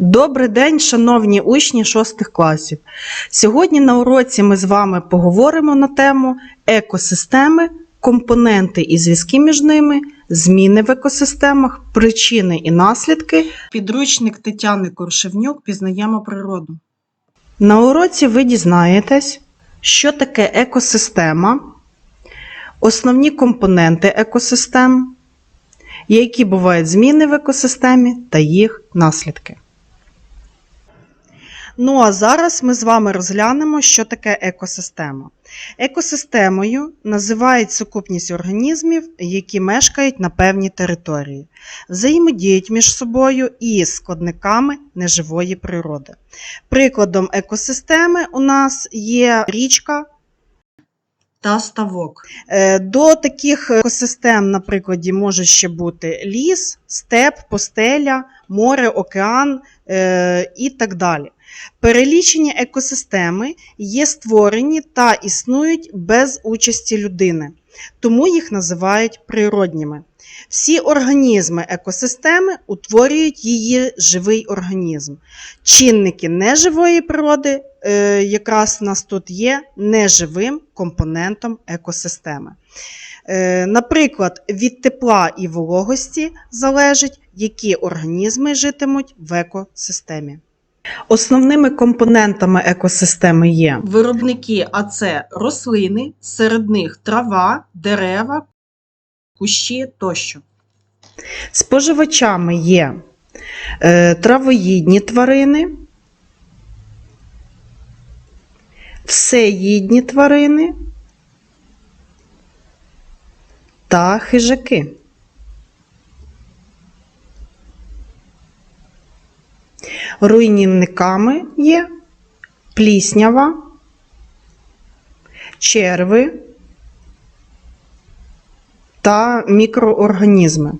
Добрий день, шановні учні шостих класів. Сьогодні на уроці ми з вами поговоримо на тему екосистеми, компоненти і зв'язки між ними, зміни в екосистемах, причини і наслідки. Підручник Тетяни Коршевнюк пізнаємо природу. На уроці ви дізнаєтесь, що таке екосистема, основні компоненти екосистем, які бувають зміни в екосистемі та їх наслідки. Ну а зараз ми з вами розглянемо, що таке екосистема. Екосистемою називають сукупність організмів, які мешкають на певній території, взаємодіють між собою і складниками неживої природи. Прикладом екосистеми у нас є річка та ставок. Е, До таких екосистем, на прикладі, може ще бути ліс, степ, постеля, море, океан е, і так далі. Перелічені екосистеми є створені та існують без участі людини, тому їх називають природніми. Всі організми екосистеми утворюють її живий організм. Чинники неживої природи якраз у нас тут є неживим компонентом екосистеми. Е, Наприклад, від тепла і вологості залежить, які організми житимуть в екосистемі. Основними компонентами екосистеми є виробники, а це рослини, серед них трава, дерева, кущі тощо. Споживачами є е, травоїдні тварини, всеїдні тварини та хижаки. Руйнівниками є пліснява, черви та мікроорганізми.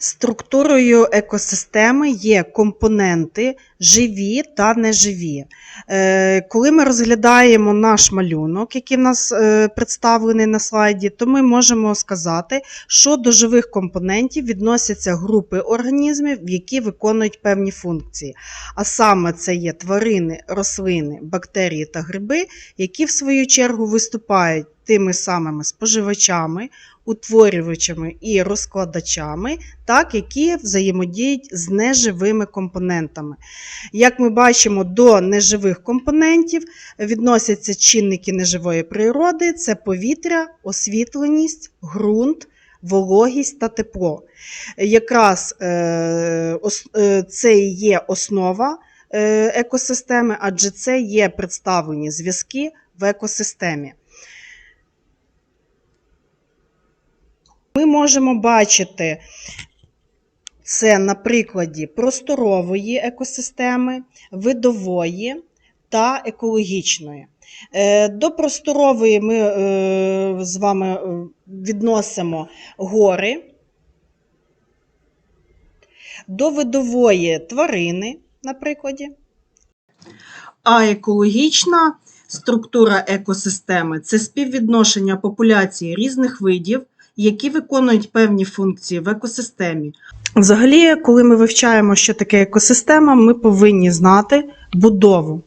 Структурою екосистеми є компоненти живі та неживі. Е, Коли ми розглядаємо наш малюнок, який в нас е, представлений на слайді, то ми можемо сказати, що до живих компонентів відносяться групи організмів, які виконують певні функції. А саме це є тварини, рослини, бактерії та гриби, які в свою чергу виступають тими самими споживачами, утворювачами і розкладачами, так, які взаємодіють з неживими компонентами. Як ми бачимо, до неживих компонентів відносяться чинники неживої природи: це повітря, освітленість, ґрунт. Вологість та тепло. Якраз е, е, це і є основа е, екосистеми, адже це є представлені зв'язки в екосистемі. Ми можемо бачити це на прикладі просторової екосистеми, видової та екологічної. Е, До просторової ми е, з вами е, відносимо гори, до видової тварини, на прикладі. А екологічна структура екосистеми це співвідношення популяції різних видів, які виконують певні функції в екосистемі. Взагалі, коли ми вивчаємо, що таке екосистема, ми повинні знати будову.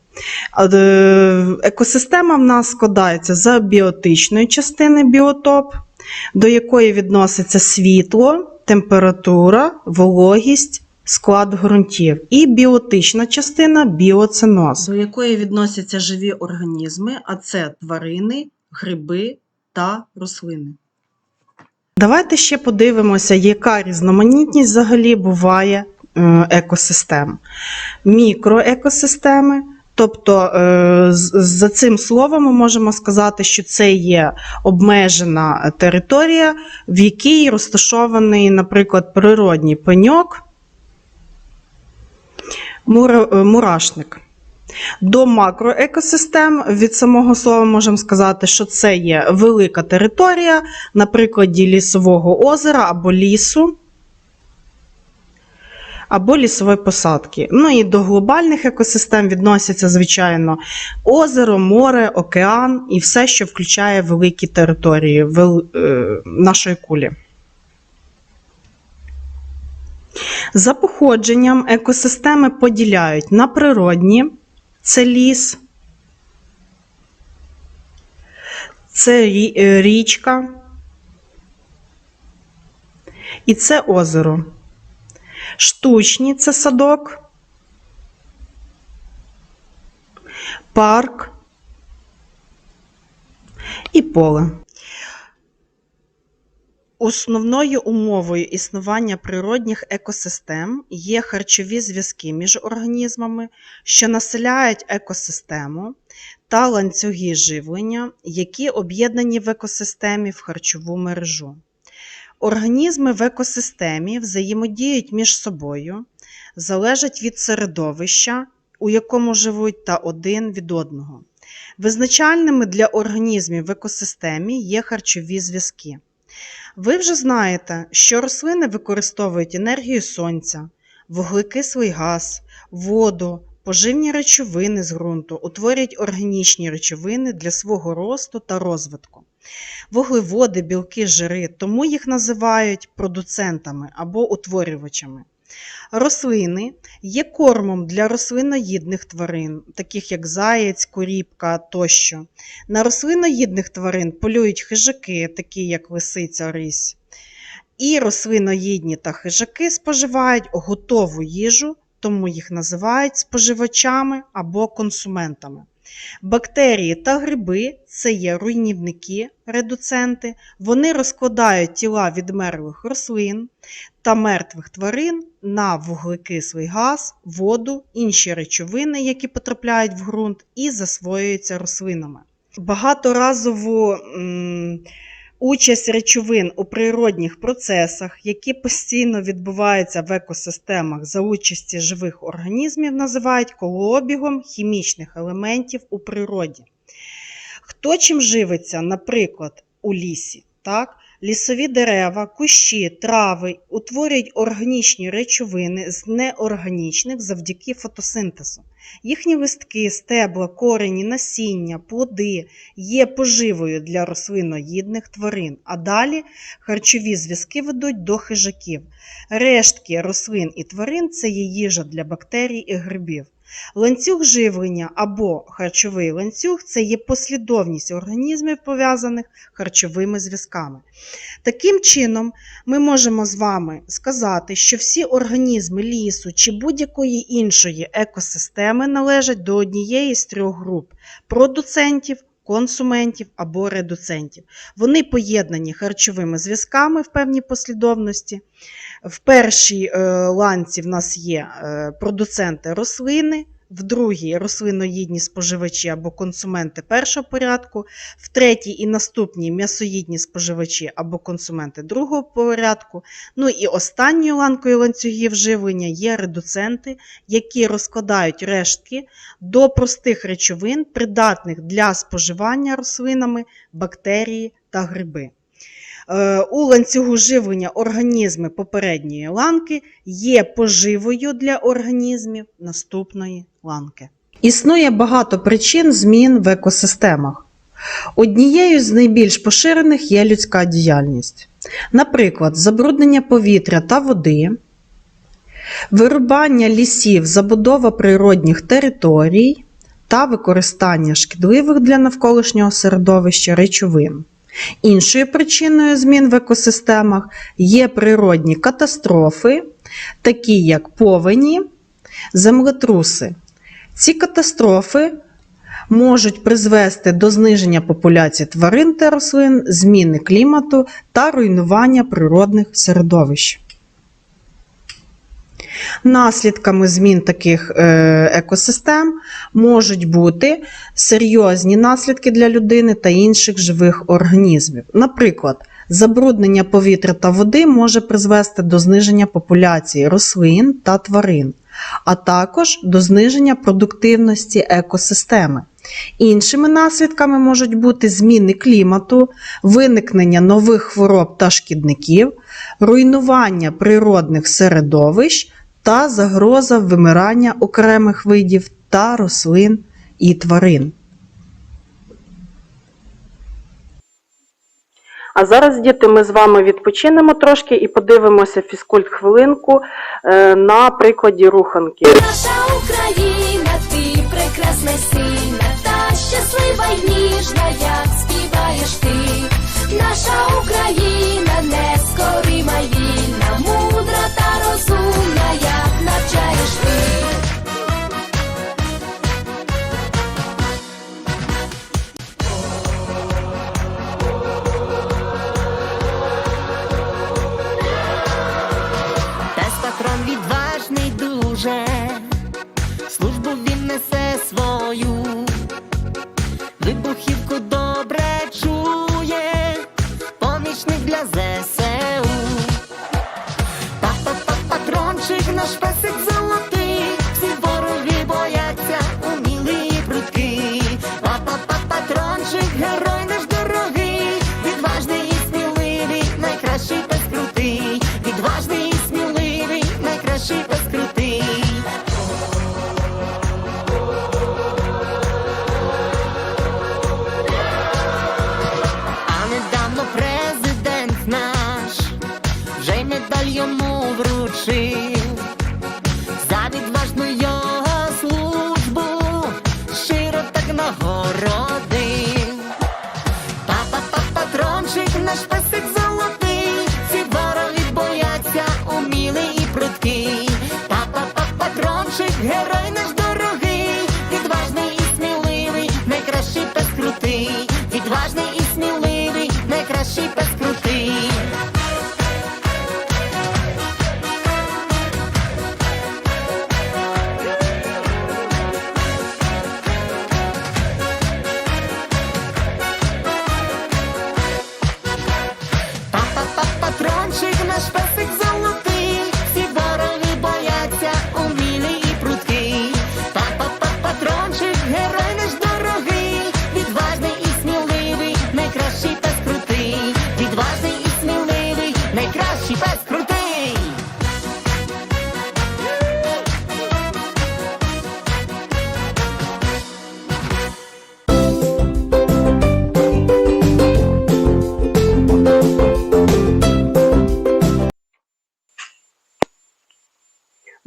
Е, Екосистема в нас складається з біотичної частини біотоп, до якої відноситься світло, температура, вологість, склад ґрунтів, і біотична частина біоценоз, до якої відносяться живі організми, а це тварини, гриби та рослини. Давайте ще подивимося, яка різноманітність взагалі буває е, екосистем. Мікроекосистеми, тобто е, за цим словом ми можемо сказати, що це є обмежена територія, в якій розташований, наприклад, природній пеньок, е, мурашник. До макроекосистем від самого слова можемо сказати, що це є велика територія, на прикладі лісового озера або лісу, або лісової посадки. Ну і до глобальних екосистем відносяться, звичайно, озеро, море, океан і все, що включає великі території е, нашої кулі. За походженням екосистеми поділяють на природні це ліс, це е, річка і це озеро. Штучні це садок, парк і поле. Основною умовою існування природних екосистем є харчові зв'язки між організмами, що населяють екосистему, та ланцюги живлення, які об'єднані в екосистемі в харчову мережу. Організми в екосистемі взаємодіють між собою, залежать від середовища, у якому живуть, та один від одного. Визначальними для організмів в екосистемі є харчові зв'язки. Ви вже знаєте, що рослини використовують енергію сонця, вуглекислий газ, воду, поживні речовини з ґрунту, утворюють органічні речовини для свого росту та розвитку. Вуглеводи, білки, жири, тому їх називають продуцентами або утворювачами. Рослини є кормом для рослиноїдних тварин, таких як заєць, коріпка тощо. На рослиноїдних тварин полюють хижаки, такі як лисиця, рись. І рослиноїдні та хижаки споживають готову їжу, тому їх називають споживачами або консументами. Бактерії та гриби це є руйнівники, редуценти. Вони розкладають тіла відмерлих рослин та мертвих тварин на вуглекислий газ, воду, інші речовини, які потрапляють в ґрунт і засвоюються рослинами. Багаторазову участь речовин у природних процесах, які постійно відбуваються в екосистемах за участі живих організмів, називають колообігом хімічних елементів у природі. Хто чим живиться, наприклад, у лісі? Так? Лісові дерева, кущі, трави утворюють органічні речовини з неорганічних завдяки фотосинтезу. Їхні листки, стебла, корені, насіння, плоди є поживою для рослиноїдних тварин, а далі харчові зв'язки ведуть до хижаків. Рештки рослин і тварин це є їжа для бактерій і грибів. Ланцюг живлення або харчовий ланцюг це є послідовність організмів, пов'язаних харчовими зв'язками. Таким чином, ми можемо з вами сказати, що всі організми лісу чи будь-якої іншої екосистеми належать до однієї з трьох груп продуцентів, консументів або редуцентів. Вони поєднані харчовими зв'язками в певній послідовності. В першій е, ланці в нас є е, продуценти рослини, в другій рослиноїдні споживачі або консументи першого порядку, в третій і наступній м'ясоїдні споживачі або консументи другого порядку. Ну і останньою ланкою ланцюгів живлення є редуценти, які розкладають рештки до простих речовин, придатних для споживання рослинами, бактерії та гриби. Е, У ланцюгу живлення організми попередньої ланки є поживою для організмів наступної ланки. Існує багато причин змін в екосистемах. Однією з найбільш поширених є людська діяльність. Наприклад, забруднення повітря та води, вирубання лісів, забудова природних територій та використання шкідливих для навколишнього середовища речовин. Іншою причиною змін в екосистемах є природні катастрофи, такі як повені, землетруси. Ці катастрофи можуть призвести до зниження популяції тварин та рослин, зміни клімату та руйнування природних середовищ. Наслідками змін таких е, екосистем можуть бути серйозні наслідки для людини та інших живих організмів. Наприклад, забруднення повітря та води може призвести до зниження популяції рослин та тварин, а також до зниження продуктивності екосистеми. Іншими наслідками можуть бути зміни клімату, виникнення нових хвороб та шкідників, руйнування природних середовищ та загроза вимирання окремих видів та рослин і тварин. А зараз, діти, ми з вами відпочинемо трошки і подивимося фізкульт хвилинку е, на прикладі руханки. Наша Україна, ти прекрасна, сильна та щаслива й ніжна, як співаєш ти. Наша Україна нескорима вільна, мудра та розумна, як навчаєш ти. Патрон відважний дуже, службу він несе свою, El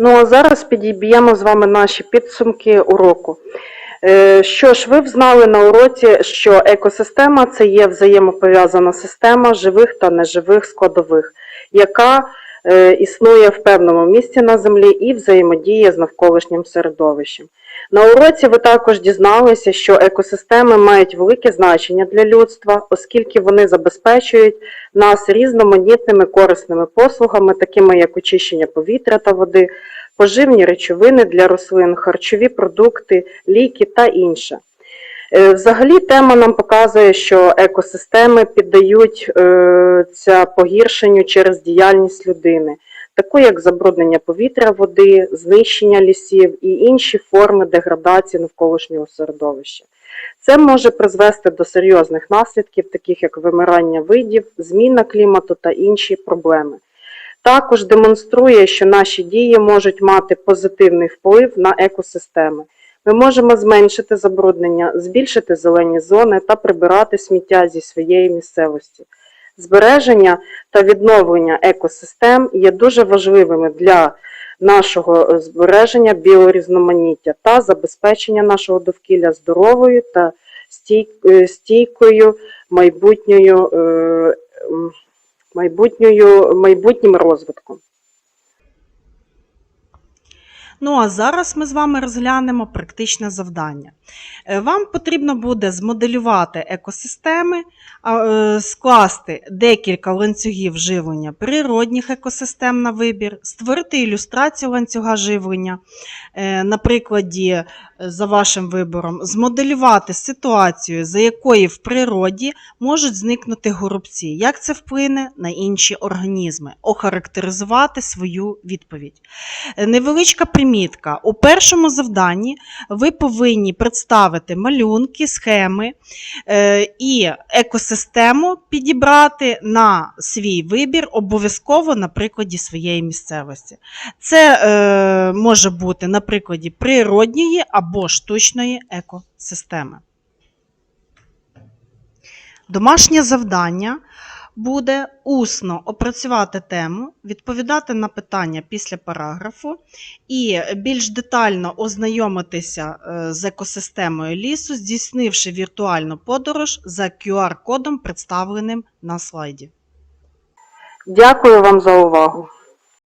Ну а зараз підіб'ємо з вами наші підсумки уроку. Е, Що ж, ви взнали на уроці, що екосистема це є взаємопов'язана система живих та неживих складових, яка існує в певному місці на землі і взаємодіє з навколишнім середовищем. На уроці ви також дізналися, що екосистеми мають велике значення для людства, оскільки вони забезпечують нас різноманітними корисними послугами, такими як очищення повітря та води, поживні речовини для рослин, харчові продукти, ліки та інше. Е, Взагалі тема нам показує, що екосистеми піддаються погіршенню через діяльність людини, таку як забруднення повітря, води, знищення лісів і інші форми деградації навколишнього середовища. Це може призвести до серйозних наслідків, таких як вимирання видів, зміна клімату та інші проблеми. Також демонструє, що наші дії можуть мати позитивний вплив на екосистеми. Ми можемо зменшити забруднення, збільшити зелені зони та прибирати сміття зі своєї місцевості. Збереження та відновлення екосистем є дуже важливими для нашого збереження біорізноманіття та забезпечення нашого довкілля здоровою та е, стійкою майбутньою, е, майбутньою, майбутнім розвитком. Ну а зараз ми з вами розглянемо практичне завдання. Е, Вам потрібно буде змоделювати екосистеми, е, скласти декілька ланцюгів живлення природних екосистем на вибір, створити ілюстрацію ланцюга живлення, е, на прикладі за вашим вибором, змоделювати ситуацію, за якої в природі можуть зникнути горобці, як це вплине на інші організми, охарактеризувати свою відповідь. Невеличка примітка. У першому завданні ви повинні представити малюнки, схеми е, і екосистему підібрати на свій вибір, обов'язково на прикладі своєї місцевості. Це е, може бути на прикладі природньої або штучної екосистеми. Домашнє завдання буде усно опрацювати тему, відповідати на питання після параграфу і більш детально ознайомитися е, з екосистемою лісу, здійснивши віртуальну подорож за QR-кодом, представленим на слайді. Дякую вам за увагу.